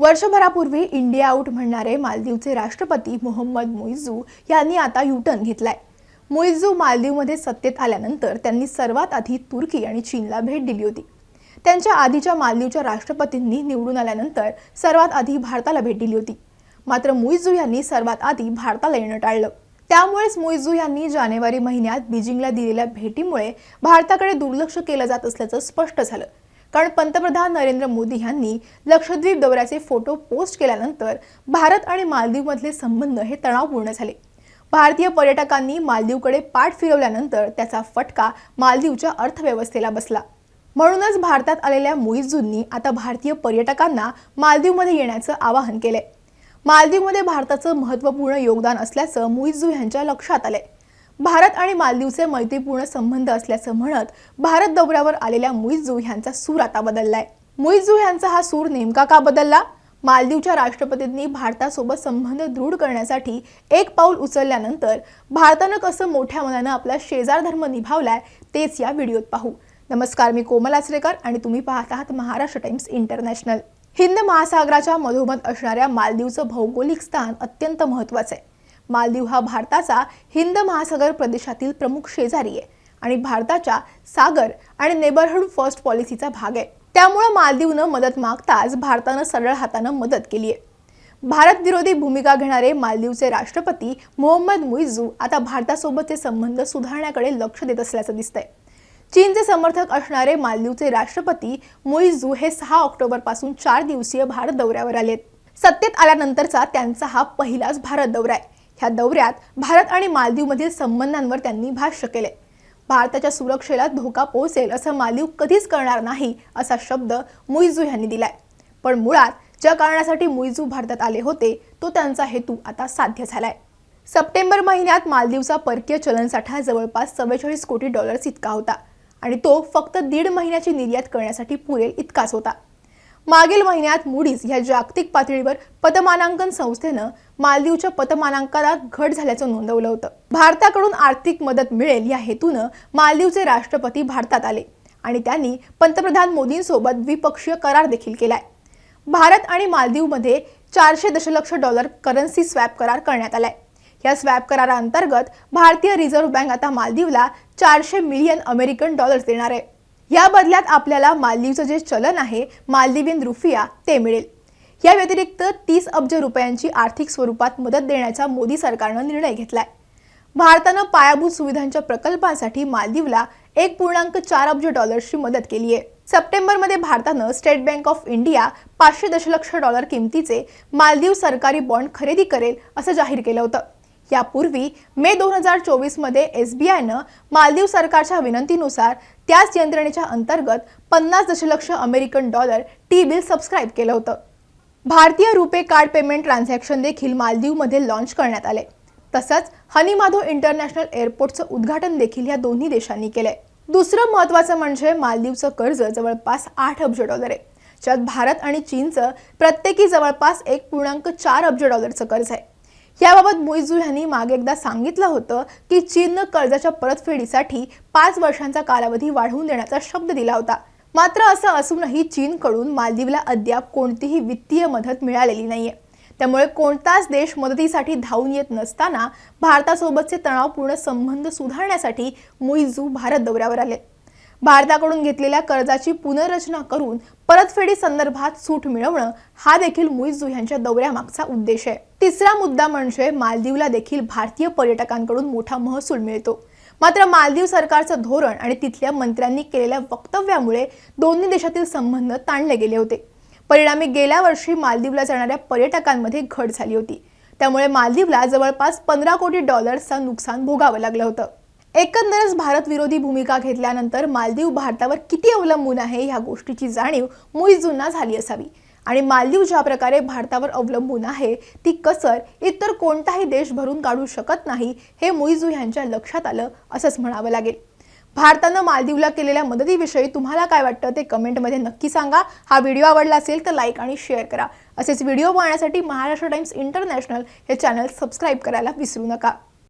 वर्षभरापूर्वी India out म्हणणारे मालदीवचे राष्ट्रपती मोहम्मद मुइझू यांनी आता युटर्न घेतलाय. मुइझू मालदीवमध्ये सत्तेत आल्यानंतर त्यांनी सर्वात आधी तुर्की आणि चीनला भेट दिली होती. त्यांच्या आधीच्या मालदीवच्या राष्ट्रपतींनी निवडून आल्यानंतर सर्वात आधी भारताला भेट दिली होती. मात्र मुइझू यांनी सर्वात आधी भारताला येणं टाळलं. त्यामुळेच मुइझू यांनी जानेवारी महिन्यात बीजिंगला दिलेल्या भेटीमुळे भारताकडे दुर्लक्ष केलं जात असल्याचं स्पष्ट झालं. कारण पंतप्रधान नरेंद्र मोदी यांनी लक्षद्वीप दौऱ्याचे फोटो पोस्ट केल्यानंतर भारत आणि मालदीवमधले संबंध हे तणावपूर्ण झाले. भारतीय पर्यटकांनी मालदीवकडे पाठ फिरवल्यानंतर त्याचा फटका मालदीवच्या अर्थव्यवस्थेला बसला. म्हणूनच भारतात आलेल्या मुइझूंनी आता भारतीय पर्यटकांना मालदीवमध्ये येण्याचं आवाहन केलंय. मालदीवमध्ये भारताचं महत्त्वपूर्ण योगदान असल्याचं मुइझू यांच्या लक्षात आलंय. भारत आणि मालदीवचे मैत्रीपूर्ण संबंध असल्याचं म्हणत भारत दौऱ्यावर आलेल्या मुईजू ह्यांचा सूर आता बदललाय. मुईजू ह्यांचा हा सूर नेमका का बदलला? मालदीवच्या राष्ट्रपतींनी भारतासोबत संबंध दृढ करण्यासाठी एक पाऊल उचलल्यानंतर भारतानं कसं मोठ्या मनानं आपला शेजार धर्म निभावलाय तेच या व्हिडिओत पाहू. नमस्कार मी कोमल आचरेकर आणि तुम्ही पाहत आहात महाराष्ट्र टाइम्स इंटरनॅशनल. हिंद महासागराच्या मधोमध असणाऱ्या मालदीवचं भौगोलिक स्थान अत्यंत महत्त्वाचं आहे. मालदीव हा भारताचा हिंद महासागर प्रदेशातील प्रमुख शेजारी आहे आणि भारताच्या सागर आणि नेबरहूड फर्स्ट पॉलिसीचा भाग आहे. त्यामुळं मालदीवनं मदत मागताच भारतानं सरळ हातानं मदत केली आहे. भारत विरोधी भूमिका घेणारे मालदीवचे राष्ट्रपती मोहम्मद मुइझू आता भारतासोबतचे संबंध सुधारण्याकडे लक्ष देत असल्याचं दिसतंय. चीनचे समर्थक असणारे मालदीवचे राष्ट्रपती मुइझू हे सहा ऑक्टोबरपासून चार दिवसीय भारत दौऱ्यावर आलेत. सत्तेत आल्यानंतरचा त्यांचा हा पहिलाच भारत दौरा आहे. ह्या दौऱ्यात भारत आणि मालदीवमधील संबंधांवर त्यांनी भाष्य केले. भारताच्या सुरक्षेला धोका पोहोचेल असं मालदीव कधीच करणार नाही असा शब्द मुईजू यांनी दिलाय. पण मुळात ज्या कारणासाठी मुईजू भारतात आले होते तो त्यांचा हेतू आता साध्य झालाय. सप्टेंबर महिन्यात मालदीवचा परकीय चलनसाठा जवळपास चव्वेचाळीस कोटी डॉलर्स इतका होता आणि तो फक्त दीड महिन्याची निर्यात करण्यासाठी पुरेल इतकाच होता. मागील महिन्यात मुडीज या जागतिक पातळीवर पतमानांकन संस्थेनं मालदीवच्या पतमानांकनात घट झाल्याचं नोंदवलं होतं. भारताकडून आर्थिक मदत मिळेल या हेतूनं मालदीवचे राष्ट्रपती भारतात आले आणि त्यांनी पंतप्रधान मोदींसोबत द्विपक्षीय करार देखील केलाय. भारत आणि मालदीवमध्ये चारशे दशलक्ष डॉलर करन्सी स्वॅप करार करण्यात आलाय. या स्वॅप कराराअंतर्गत भारतीय रिझर्व्ह बँक आता मालदीवला चारशे मिलियन अमेरिकन डॉलर्स देणार आहे. या बदल्यात आपल्याला मालदीवचं जे चलन आहे मालदीवियन रुफिया ते मिळेल. या व्यतिरिक्त तीस अब्ज रुपयांची आर्थिक स्वरूपात मदत देण्याचा मोदी सरकारनं निर्णय घेतलाय. भारतानं पायाभूत सुविधांच्या प्रकल्पांसाठी मालदीवला एक पूर्णांक चार अब्ज डॉलर्सची मदत केली आहे सप्टेंबरमध्ये भारतानं स्टेट बँक ऑफ इंडिया पाचशे दशलक्ष डॉलर किमतीचे मालदीव सरकारी बॉन्ड खरेदी करेल असं जाहीर केलं होतं. यापूर्वी मे दोन हजार चोवीसमध्ये एस बी आयनं मालदीव सरकारच्या विनंतीनुसार त्याच यंत्रणेच्या अंतर्गत पन्नास दशलक्ष American dollar T bill subscribe केलं होतं. भारतीय रुपे कार्ड पेमेंट ट्रान्झॅक्शन देखील मालदीवमध्ये लॉन्च करण्यात आले. तसंच हनीमाधो इंटरनॅशनल एअरपोर्टचं उद्घाटन देखील या दोन्ही देशांनी केलंय. दुसरं महत्त्वाचं म्हणजे मालदीवचं कर्ज जवळपास आठ अब्ज डॉलर आहे. ज्यात भारत आणि चीनचं प्रत्येकी जवळपास एक पूर्णांक चार अब्ज डॉलरचं कर्ज आहे. याबाबत मुईजू यांनी मागे एकदा सांगितलं होतं की चीननं कर्जाच्या परतफेडीसाठी पाच वर्षांचा कालावधी वाढवून देण्याचा शब्द दिला होता. मात्र असं असूनही चीनकडून मालदीवला अद्याप कोणतीही वित्तीय मदत मिळालेली नाहीये. त्यामुळे कोणताच देश मदतीसाठी धावून येत नसताना भारतासोबतचे तणावपूर्ण संबंध सुधारण्यासाठी मुईजू भारत दौऱ्यावर आले. भारताकडून घेतलेल्या कर्जाची पुनर्रचना करून परतफेडी संदर्भात सूट मिळवणं हा देखील मुइझू यांच्या दौऱ्यामागचा उद्देश आहे. तिसरा मुद्दा म्हणजे मालदीवला देखील भारतीय पर्यटकांकडून मोठा महसूल मिळतो. मात्र मालदीव सरकारचं धोरण आणि तिथल्या मंत्र्यांनी केलेल्या वक्तव्यामुळे दोन्ही देशातील संबंध ताणले गेले होते. परिणामी गेल्या वर्षी मालदीवला जाणाऱ्या पर्यटकांमध्ये घट झाली होती. त्यामुळे मालदीवला जवळपास पंधरा कोटी डॉलर्सचं नुकसान भोगावं लागलं होतं. एकंदरच भारत विरोधी भूमिका घेतल्यानंतर मालदीव भारतावर किती अवलंबून आहे ह्या गोष्टीची जाणीव मुईजूंना झाली असावी. आणि मालदीव ज्या प्रकारे भारतावर अवलंबून आहे ती कसर इतर कोणताही देश भरून काढू शकत नाही हे मुईजू यांच्या लक्षात आलं असंच म्हणावं लागेल. भारतानं मालदीवला केलेल्या मदतीविषयी तुम्हाला काय वाटतं ते कमेंटमध्ये नक्की सांगा. हा व्हिडिओ आवडला असेल तर लाईक आणि शेअर करा. असेच व्हिडिओ पाहण्यासाठी महाराष्ट्र टाइम्स इंटरनॅशनल हे चॅनल सबस्क्राईब करायला विसरू नका.